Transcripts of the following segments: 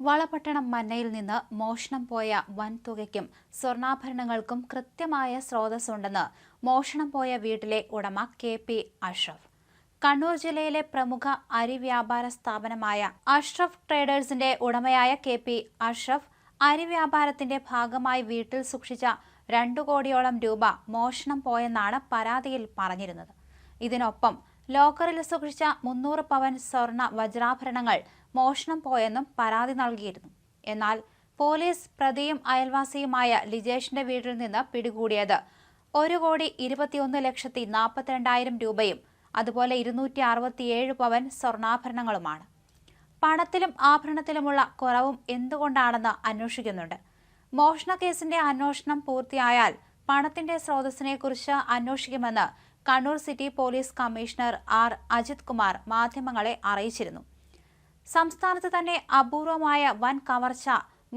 വളപട്ടണം മന്നയിൽ നിന്ന് മോഷണം പോയ വൻതുകയ്ക്കും സ്വർണാഭരണങ്ങൾക്കും കൃത്യമായ സ്രോതസ്സുണ്ടെന്ന് മോഷണം പോയ വീട്ടിലെ ഉടമ കെ പി അഷ്റഫ്. കണ്ണൂർ ജില്ലയിലെ പ്രമുഖ അരി വ്യാപാര സ്ഥാപനമായ അഷ്റഫ് ട്രേഡേഴ്സിന്റെ ഉടമയായ കെ പി അഷ്റഫ് അരി വ്യാപാരത്തിന്റെ ഭാഗമായി വീട്ടിൽ സൂക്ഷിച്ച രണ്ടു കോടിയോളം രൂപ മോഷണം പോയെന്നാണ് പരാതിയിൽ പറഞ്ഞിരുന്നത്. ഇതിനൊപ്പം ലോക്കറിൽ സൂക്ഷിച്ച മുന്നൂറ് പവൻ സ്വർണ വജ്രാഭരണങ്ങൾ മോഷണം പോയെന്നും പരാതി നൽകിയിരുന്നു. എന്നാൽ പോലീസ് പ്രതിയും അയൽവാസിയുമായ ലിജേഷിന്റെ വീട്ടിൽ നിന്ന് പിടികൂടിയത് ഒരു കോടി ഇരുപത്തിയൊന്ന് ലക്ഷത്തി നാൽപ്പത്തിരണ്ടായിരം രൂപയും അതുപോലെ ഇരുന്നൂറ്റി അറുപത്തിയേഴ് പവൻ സ്വർണാഭരണങ്ങളുമാണ്. പണത്തിലും ആഭരണത്തിലുമുള്ള കുറവും എന്തുകൊണ്ടാണെന്ന് അന്വേഷിക്കുന്നുണ്ട്. മോഷണ കേസിന്റെ അന്വേഷണം പൂർത്തിയായാൽ പണത്തിന്റെ സ്രോതസ്സിനെക്കുറിച്ച് അന്വേഷിക്കുമെന്ന് Kannur city police commissioner R. Ajith Kumar മാധ്യമങ്ങളെ അറിയിച്ചിരുന്നു. സംസ്ഥാനത്ത് തന്നെ അപൂർവമായ വൻ കവർച്ച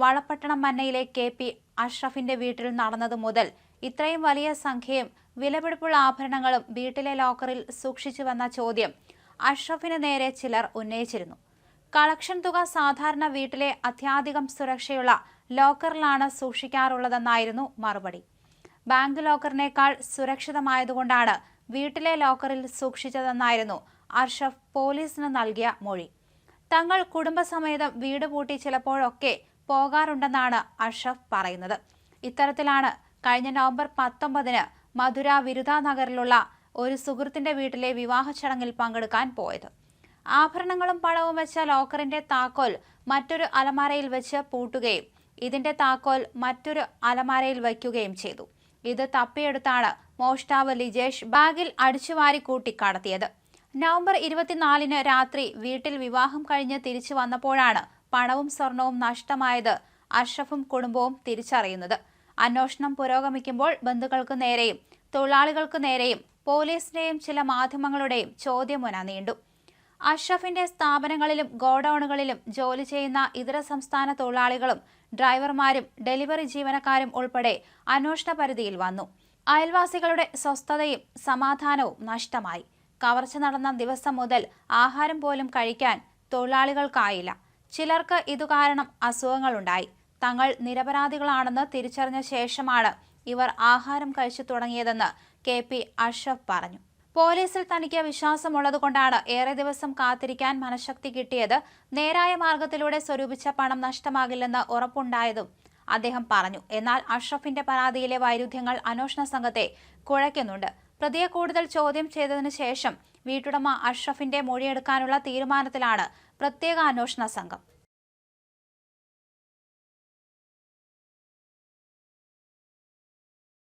വളപട്ടണം മന്നയിലെ കെ പി അഷ്റഫിന്റെ വീട്ടിൽ നടന്നതു മുതൽ ഇത്രയും വലിയ സംഖ്യയും വിലപിടിപ്പുള്ള ആഭരണങ്ങളും വീട്ടിലെ ലോക്കറിൽ സൂക്ഷിച്ചു വന്ന ചോദ്യം അഷ്റഫിന് നേരെ ചിലർ ഉന്നയിച്ചിരുന്നു. കളക്ഷൻ തുക സാധാരണ വീട്ടിലെ അത്യാധികം സുരക്ഷയുള്ള ലോക്കറിലാണ് സൂക്ഷിക്കാറുള്ളതെന്നായിരുന്നു മറുപടി. ബാങ്ക് ലോക്കറിനേക്കാൾ സുരക്ഷിതമായതുകൊണ്ടാണ് വീട്ടിലെ ലോക്കറിൽ സൂക്ഷിച്ചതെന്നായിരുന്നു അർഷഫ് പോലീസിന് നൽകിയ മൊഴി. തങ്ങൾ കുടുംബസമേതം വീട് പൂട്ടി ചിലപ്പോഴൊക്കെ പോകാറുണ്ടെന്നാണ് അഷഫ് പറയുന്നത്. ഇത്തരത്തിലാണ് കഴിഞ്ഞ നവംബർ പത്തൊമ്പതിന് മധുര വിരുദാനഗറിലുള്ള ഒരു സുഹൃത്തിന്റെ വീട്ടിലെ വിവാഹ ചടങ്ങിൽ പങ്കെടുക്കാൻ പോയത്. ആഭരണങ്ങളും പണവും വെച്ച ലോക്കറിന്റെ താക്കോൽ മറ്റൊരു അലമാരയിൽ വെച്ച് പൂട്ടുകയും ഇതിന്റെ താക്കോൽ മറ്റൊരു അലമാരയിൽ വയ്ക്കുകയും ചെയ്തു. ഇത് തപ്പിയെടുത്താണ് മോഷ്ടാവ് ലിജേഷ് ബാഗിൽ അടിച്ചുവാരി കൂട്ടി കടത്തിയത് നവംബർ ഇരുപത്തിനാലിന് രാത്രി വീട്ടിൽ വിവാഹം കഴിഞ്ഞ് തിരിച്ചു വന്നപ്പോഴാണ് പണവും സ്വർണവും നഷ്ടമായത് അഷ്റഫും കുടുംബവും തിരിച്ചറിയുന്നത്. അന്വേഷണം പുരോഗമിക്കുമ്പോൾ ബന്ധുക്കൾക്ക് നേരെയും തൊഴിലാളികൾക്ക് നേരെയും പോലീസിന്റെയും ചില മാധ്യമങ്ങളുടെയും ചോദ്യമുന നീണ്ടു. അഷ്റഫിന്റെ സ്ഥാപനങ്ങളിലും ഗോഡൌണുകളിലും ജോലി ചെയ്യുന്ന ഇതര സംസ്ഥാന തൊഴിലാളികളും ഡ്രൈവർമാരും ഡെലിവറി ജീവനക്കാരും ഉൾപ്പെടെ അന്വേഷണ പരിധിയിൽ വന്നു. അയൽവാസികളുടെ സ്വസ്ഥതയും സമാധാനവും നഷ്ടമായി. കവർച്ച നടന്ന ദിവസം മുതൽ ആഹാരം പോലും കഴിക്കാൻ തൊഴിലാളികൾക്കായില്ല. ചിലർക്ക് ഇതു കാരണം അസുഖങ്ങളുണ്ടായി. തങ്ങൾ നിരപരാധികളാണെന്ന് തിരിച്ചറിഞ്ഞ ശേഷമാണ് ഇവർ ആഹാരം കഴിച്ചു തുടങ്ങിയതെന്ന് കെ പി അഷഫ് പറഞ്ഞു. പോലീസിൽ തനിക്ക് വിശ്വാസമുള്ളതുകൊണ്ടാണ് ഏറെ ദിവസം കാത്തിരിക്കാൻ മനഃശക്തി കിട്ടിയത്. നേരായ മാർഗത്തിലൂടെ സ്വരൂപിച്ച പണം നഷ്ടമാകില്ലെന്ന് ഉറപ്പുണ്ടായതും അദ്ദേഹം പറഞ്ഞു. എന്നാൽ അഷ്റഫിന്റെ പരാതിയിലെ വൈരുദ്ധ്യങ്ങൾ അന്വേഷണ സംഘത്തെ കുഴയ്ക്കുന്നുണ്ട്. പ്രതിയെ കൂടുതൽ ചോദ്യം ചെയ്തതിനു ശേഷം വീട്ടുടമ അഷ്റഫിന്റെ മൊഴിയെടുക്കാനുള്ള തീരുമാനത്തിലാണ് പ്രത്യേക അന്വേഷണ സംഘം